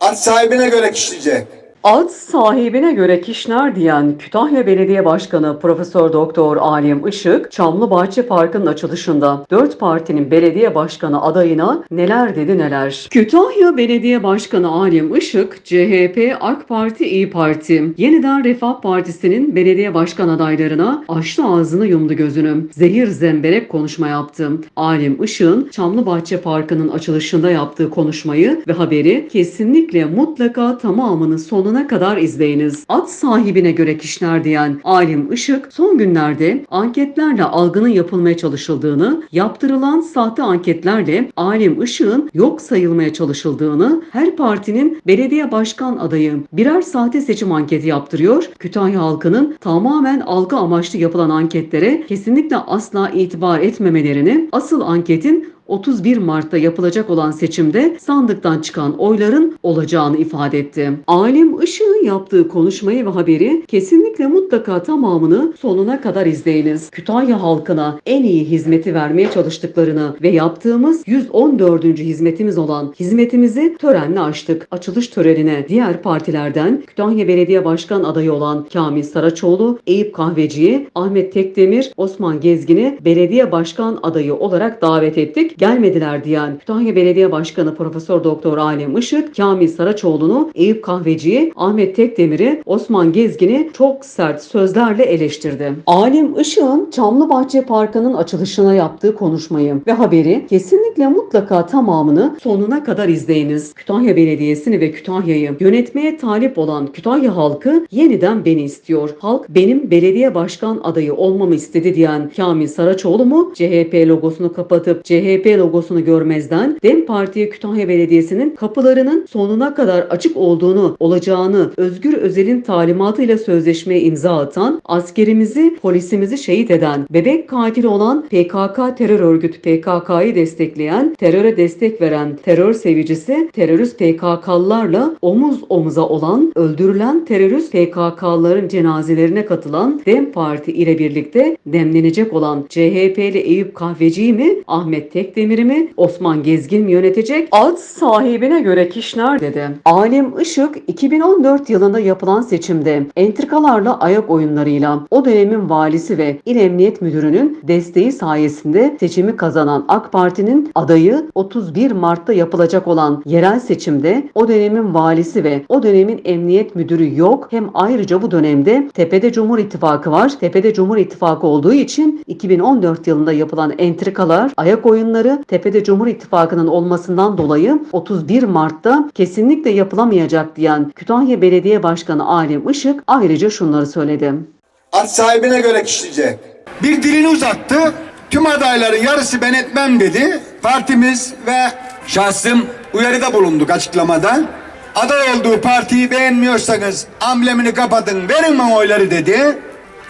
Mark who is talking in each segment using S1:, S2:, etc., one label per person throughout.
S1: At sahibine göre kişleyecek.
S2: Ad sahibine göre kişner diyen Kütahya Belediye Başkanı Profesör Doktor Alim Işık, Çamlıbahçe Parkı'nın açılışında dört partinin belediye başkanı adayına neler dedi neler. Kütahya Belediye Başkanı Alim Işık, CHP, AK Parti, İyi Parti, Yeniden Refah Partisi'nin belediye başkan adaylarına açtı ağzını yumdu gözünü. Zehir zemberek konuşma yaptı. Alim Işık'ın Çamlıbahçe Parkı'nın açılışında yaptığı konuşmayı ve haberi kesinlikle mutlaka tamamını sonuna kadar izleyiniz. At sahibine göre kişner diyen Alim Işık son günlerde anketlerle algının yapılmaya çalışıldığını, yaptırılan sahte anketlerle Alim Işık'ın yok sayılmaya çalışıldığını, her partinin belediye başkan adayı birer sahte seçim anketi yaptırıyor, Kütahya halkının tamamen algı amaçlı yapılan anketlere kesinlikle asla itibar etmemelerini, asıl anketin 31 Mart'ta yapılacak olan seçimde sandıktan çıkan oyların olacağını ifade etti. Alim Işık'ın yaptığı konuşmayı ve haberi kesinlikle mutlaka tamamını sonuna kadar izleyiniz. Kütahya halkına en iyi hizmeti vermeye çalıştıklarını ve yaptığımız 114. hizmetimiz olan hizmetimizi törenle açtık. Açılış törenine diğer partilerden Kütahya Belediye Başkan adayı olan Kamil Saraçoğlu, Eyüp Kahveci'yi, Ahmet Tekdemir, Osman Gezgin'i belediye başkan adayı olarak davet ettik gelmediler diyen Kütahya Belediye Başkanı Profesör Doktor Alem Işık, Kamil Saraçoğlu'nu, Eyüp Kahveci'yi, Ahmet Tekdemir'i, Osman Gezgin'i çok sert sözlerle eleştirdi. Alem Işık'ın Çamlıbahçe Parkı'nın açılışına yaptığı konuşmayı ve haberi kesinlikle mutlaka tamamını sonuna kadar izleyiniz. Kütahya Belediyesi'ni ve Kütahya'yı yönetmeye talip olan Kütahya halkı yeniden beni istiyor. Halk benim belediye başkan adayı olmamı istedi diyen Kamil Saraçoğlu mu CHP logosunu kapatıp CHP logosunu görmezden DEM Parti'ye Kütahya Belediyesi'nin kapılarının sonuna kadar açık olduğunu, olacağını Özgür Özel'in talimatıyla sözleşmeye imza atan, askerimizi, polisimizi şehit eden, bebek katili olan PKK terör örgütü PKK'yı destekleyen, teröre destek veren terör sevicisi, terörist PKK'lılarla omuz omuza olan, öldürülen terörist PKK'lıların cenazelerine katılan DEM Parti ile birlikte demlenecek olan CHP'li Eyüp Kahveci'yi mi, Ahmet Tekdemir'i mi, Osman Gezgin yönetecek? Ad sahibine göre kişner dedi. Alim Işık 2014 yılında yapılan seçimde entrikalarla ayak oyunlarıyla o dönemin valisi ve İl Emniyet Müdürü'nün desteği sayesinde seçimi kazanan AK Parti'nin adayı 31 Mart'ta yapılacak olan yerel seçimde o dönemin valisi ve o dönemin emniyet müdürü yok. Hem ayrıca bu dönemde tepede Cumhur İttifakı var. Tepede Cumhur İttifakı olduğu için 2014 yılında yapılan entrikalar, ayak oyunları tepede Cumhur İttifakı'nın olmasından dolayı 31 Mart'ta kesinlikle yapılamayacak diyen Kütahya Belediye Başkanı Alem Işık ayrıca şunları söyledi.
S1: At sahibine göre kişleyecek. Bir dilini uzattı. Tüm adayların yarısı ben etmem dedi. Partimiz ve şahsım uyarıda bulunduk açıklamada. Aday olduğu partiyi beğenmiyorsanız amblemini kapatın verin bana oyları dedi.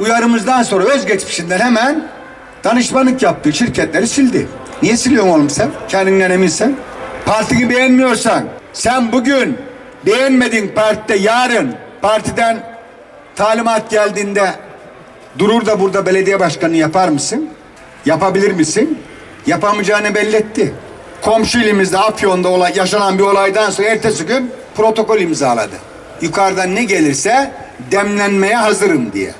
S1: Uyarımızdan sonra özgeçmişinden hemen danışmanlık yaptığı şirketleri sildi. Niye siliyorsun oğlum sen? Kendinden eminsen. Partini beğenmiyorsan sen bugün beğenmediğin partide yarın partiden talimat geldiğinde durur da burada belediye başkanı yapar mısın? Yapabilir misin? Yapamayacağını belli etti. Komşu ilimizde Afyon'da olay, yaşanan bir olaydan sonra ertesi gün protokol imzaladı. Yukarıdan ne gelirse demlenmeye hazırım diye.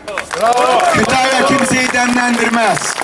S1: Kütahya kimseyi demlendirmez.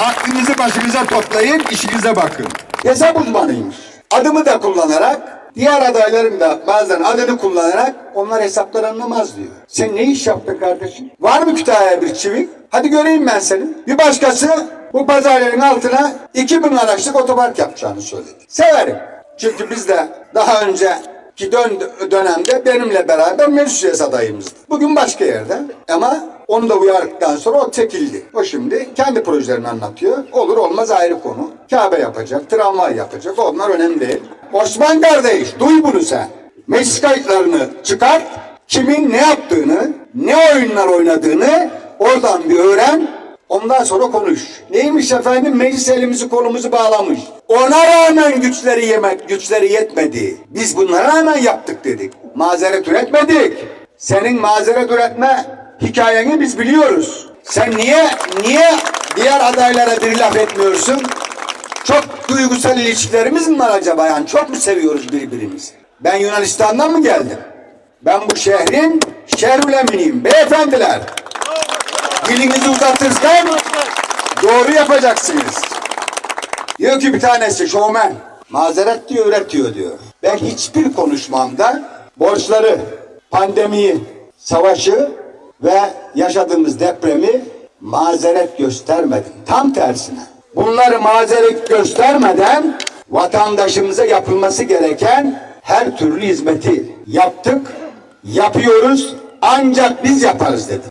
S1: Aklınızı başınıza toplayın, işinize bakın. Hesap uzmanıymış. Adımı da kullanarak, diğer adayların da bazen adını kullanarak onlar hesaplar anlamaz diyor. Sen ne iş yaptın kardeşim? Var mı Kütahya'ya bir çivik? Hadi göreyim ben seni. Bir başkası bu pazarların altına 2000 araçlık otopark yapacağını söyledi. Severim. Çünkü biz de daha önce ki dön dönemde benimle beraber meclis adayımızdı. Bugün başka yerde ama onu da uyardıktan sonra o çekildi. O şimdi kendi projelerini anlatıyor. Olur olmaz ayrı konu. Kabe yapacak, tramvay yapacak. Onlar önemli değil. Osman kardeş duy bunu sen. Meclis kayıtlarını çıkart. Kimin ne yaptığını, ne oyunlar oynadığını oradan bir öğren. Ondan sonra konuş. Neymiş efendim? Meclis elimizi kolumuzu bağlamış. Ona rağmen güçleri yemek, güçleri yetmedi. Biz bunlara rağmen yaptık dedik. Mazeret üretmedik. Senin mazeret üretme hikayeni biz biliyoruz. Sen niye, niye diğer adaylara bir laf etmiyorsun? Çok duygusal ilişkilerimiz mi var acaba yani? Çok mu seviyoruz birbirimizi? Ben Yunanistan'dan mı geldim? Ben bu şehrin şehruleminiyim beyefendiler. Dilinizi uzatırken doğru yapacaksınız. Diyor ki bir tanesi şovmen. Mazeret diyor, üretiyor diyor. Ben hiçbir konuşmamda borçları, pandemiyi, savaşı ve yaşadığımız depremi mazeret göstermedim. Tam tersine. Bunları mazeret göstermeden vatandaşımıza yapılması gereken her türlü hizmeti yaptık, yapıyoruz ancak biz yaparız dedim.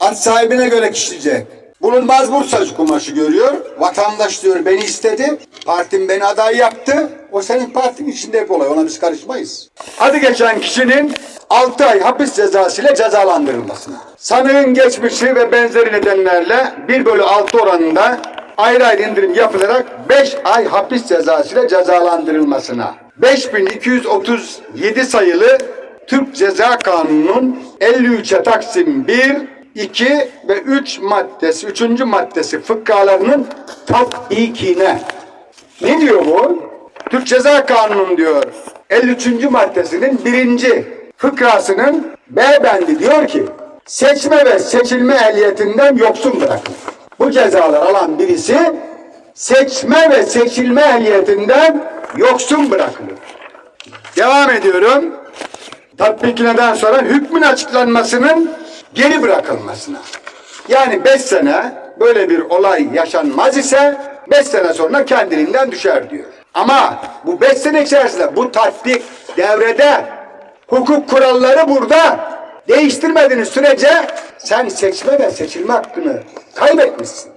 S1: At sahibine göre kişilecek. Bulunmaz Bursa kumaşı görüyor. Vatandaş diyor beni istedi. Partim beni aday yaptı. O senin partinin içindeki olay. Ona biz karışmayız. Adı geçen kişinin 6 ay hapis cezası ile cezalandırılmasına. Sanığın geçmişi ve benzeri nedenlerle 1 bölü 6 oranında ayrı ayrı indirim yapılarak 5 ay hapis cezası ile cezalandırılmasına. 5237 sayılı Türk Ceza Kanunu'nun 53'e Taksim 1, 2 ve 3 maddesi, 3. maddesi fıkralarının tatbikine. Ne diyor bu? Türk Ceza Kanunu diyor 53. maddesinin birinci fıkrasının B bendi diyor ki seçme ve seçilme ehliyetinden yoksun bırakılır. Bu cezalar alan birisi seçme ve seçilme ehliyetinden yoksun bırakılır. Devam ediyorum. Tatbikinden sonra hükmün açıklanmasının geri bırakılmasına. Yani beş sene böyle bir olay yaşanmaz ise beş sene sonra kendiliğinden düşer diyor. Ama bu beş sene içerisinde bu tatbik devrede hukuk kuralları burada değiştirmediğiniz sürece sen seçme ve seçilme hakkını kaybetmişsin.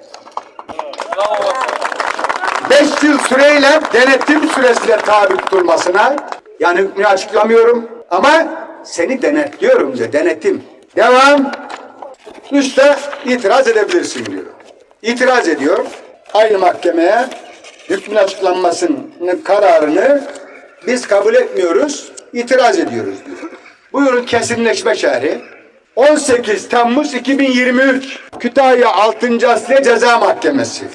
S1: 5 yıl süreyle denetim süresine tabi tutulmasına yani hükmünü açıklamıyorum ama seni denetliyorum diyor denetim. Devam. Üste itiraz edebilirsin diyor. İtiraz ediyor. Aynı mahkemeye hükmün açıklanmasının kararını biz kabul etmiyoruz, itiraz ediyoruz diyor. Buyurun kesinleşme şerhi. 18 Temmuz 2023 Kütahya 6. Asliye Ceza Mahkemesi.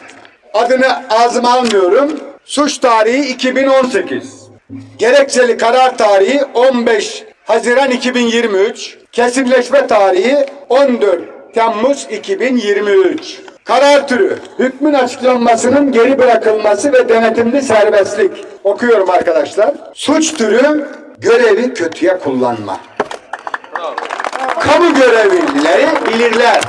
S1: Adını ağzıma almıyorum. Suç tarihi 2018. Gerekçeli karar tarihi 15 Haziran 2023. Kesinleşme tarihi 14 Temmuz 2023. Karar türü, hükmün açıklanmasının geri bırakılması ve denetimli serbestlik. Okuyorum arkadaşlar. Suç türü, görevi kötüye kullanma. Kamu görevlileri bilirler.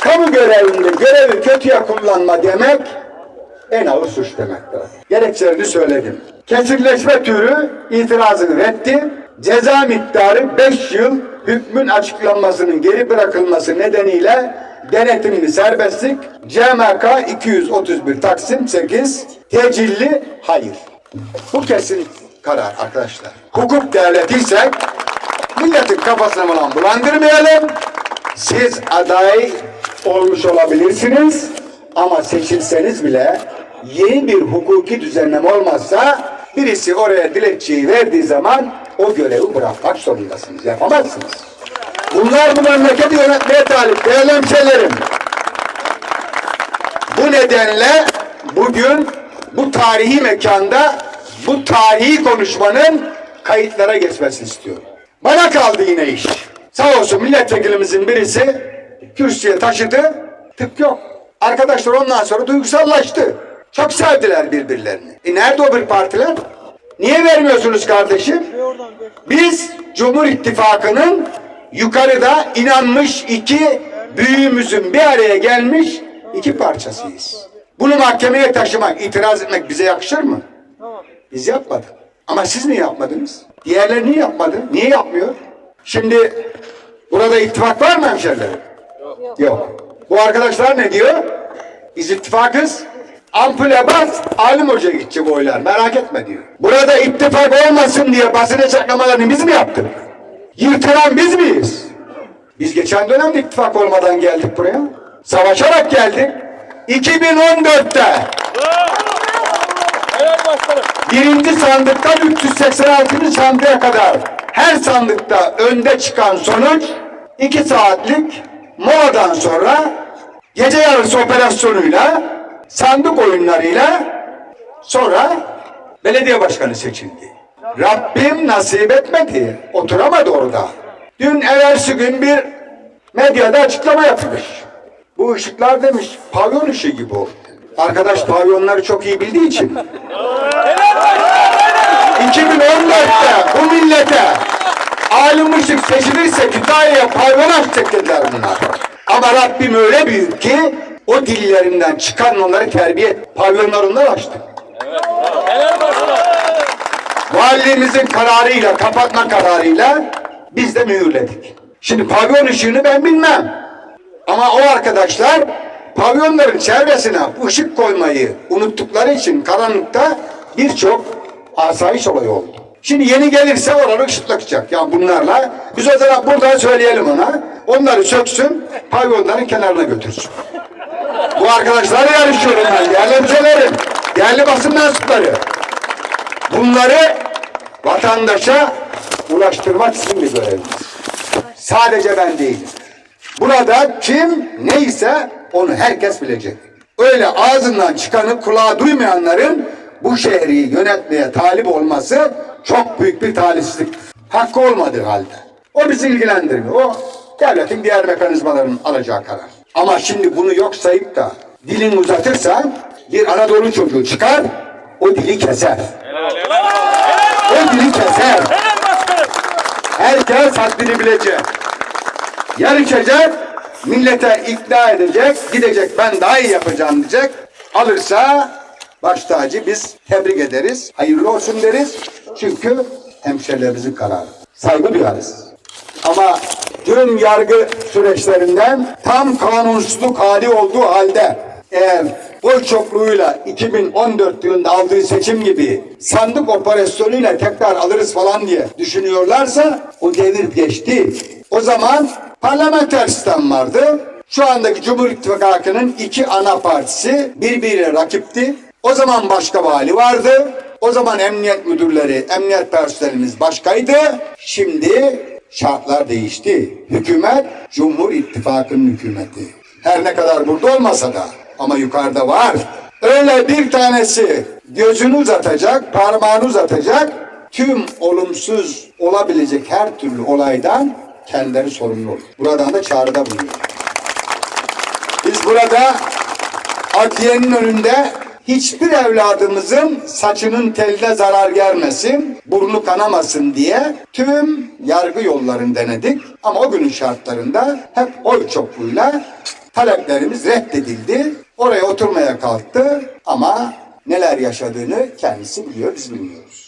S1: Kamu görevinde görevi kötüye kullanma demek en ağır suç demektir. Gerekçelerini söyledim. Kesinleşme türü itirazını reddi. Ceza miktarı 5 yıl hükmün açıklanmasının geri bırakılması nedeniyle denetimli serbestlik CMK 231 Taksim 8 tecilli hayır. Bu kesin karar arkadaşlar. Hukuk devletiysek milletin kafasını falan bulandırmayalım. Siz aday olmuş olabilirsiniz ama seçilseniz bile yeni bir hukuki düzenleme olmazsa birisi oraya dilekçeyi verdiği zaman o görevi bırakmak zorundasınız. Yapamazsınız. Bunlar bu memleketi yönetmeye talip değerli hemşehrilerim. Bu nedenle bugün bu tarihi mekanda bu tarihi konuşmanın kayıtlara geçmesini istiyorum. Bana kaldı yine iş. Sağ olsun milletvekilimizin birisi kürsüye taşıdı. Tık yok. Arkadaşlar ondan sonra duygusallaştı. Çok sevdiler birbirlerini. E nerede o bir partiler? Niye vermiyorsunuz kardeşim? Biz Cumhur İttifakı'nın yukarıda inanmış iki büyüğümüzün bir araya gelmiş iki parçasıyız. Bunu mahkemeye taşımak, itiraz etmek bize yakışır mı? Biz yapmadık. Ama siz niye yapmadınız? Diğerleri niye yapmadı? Niye yapmıyor? Şimdi burada ittifak var mı hemşerilerim? Yok. Bu arkadaşlar ne diyor? Biz ittifakız. Ampule bas, alim hoca gidecek oylar. Merak etme diyor. Burada ittifak olmasın diye basın açıklamalarını biz mi yaptık? Yırtılan biz miyiz? Biz geçen dönemde ittifak olmadan geldik buraya. Savaşarak geldik. 2014'te birinci sandıktan 386. sandığa kadar her sandıkta önde çıkan sonuç 2 saatlik moladan sonra gece yarısı operasyonuyla sandık oyunlarıyla sonra belediye başkanı seçildi. Rabbim nasip etmedi. Oturamadı orada. Dün evvelsi gün bir medyada açıklama yapmış. Bu ışıklar demiş pavyon ışığı gibi o. Arkadaş pavyonları çok iyi bildiği için. 2014'te bu millete alim seçilirse Kütahya'ya pavyon açacak dediler bunlar. Ama Rabbim öyle büyük ki o dillerinden çıkan onları terbiye et. Pavyonlar onlar açtı. Valiliğimizin kararıyla, kapatma kararıyla biz de mühürledik. Şimdi pavyon ışığını ben bilmem. Ama o arkadaşlar pavyonların çevresine ışık koymayı unuttukları için karanlıkta birçok asayiş olayı oldu. Şimdi yeni gelirse oraları ışıklatacak. Ya bunlarla biz o zaman buradan söyleyelim ona. Onları söksün, pavyonların kenarına götürsün. Bu arkadaşlarla yarışıyorum ben. Değerli hemşehrilerim, değerli basın mensupları. Bunları vatandaşa ulaştırmak sizin bir göreviniz. Sadece ben değilim. Burada kim neyse onu herkes bilecek. Öyle ağzından çıkanı kulağa duymayanların bu şehri yönetmeye talip olması çok büyük bir talihsizlik. Hakkı olmadığı halde. O bizi ilgilendirmiyor. O devletin diğer mekanizmalarının alacağı karar. Ama şimdi bunu yok sayıp da dilini uzatırsan bir Anadolu çocuğu çıkar o dili keser. O dili keser. Herkes haddini bilecek. Yarışacak, millete ikna edecek, gidecek ben daha iyi yapacağım diyecek. Alırsa baş tacı biz tebrik ederiz, hayırlı olsun deriz. Çünkü hemşerilerimizin kararı. Saygı duyarız. Ama tüm yargı süreçlerinden tam kanunsuzluk hali olduğu halde eğer oy çokluğuyla 2014 yılında aldığı seçim gibi sandık operasyonuyla tekrar alırız falan diye düşünüyorlarsa o devir geçti. O zaman parlamenter sistem vardı. Şu andaki Cumhur İttifakı'nın iki ana partisi birbiriyle rakipti. O zaman başka vali vardı. O zaman emniyet müdürleri, emniyet personelimiz başkaydı. Şimdi şartlar değişti. Hükümet Cumhur İttifakı'nın hükümeti. Her ne kadar burada olmasa da ama yukarıda var. Öyle bir tanesi gözünü uzatacak, parmağını uzatacak. Tüm olumsuz olabilecek her türlü olaydan kendileri sorumlu olur. Buradan da çağrıda bulunuyor. Biz burada adliyenin önünde hiçbir evladımızın saçının teline zarar gelmesin, burnu kanamasın diye tüm yargı yollarını denedik. Ama o günün şartlarında hep oy çokluğuyla taleplerimiz reddedildi. Oraya oturmaya kalktı ama neler yaşadığını kendisi biliyor, biz bilmiyoruz.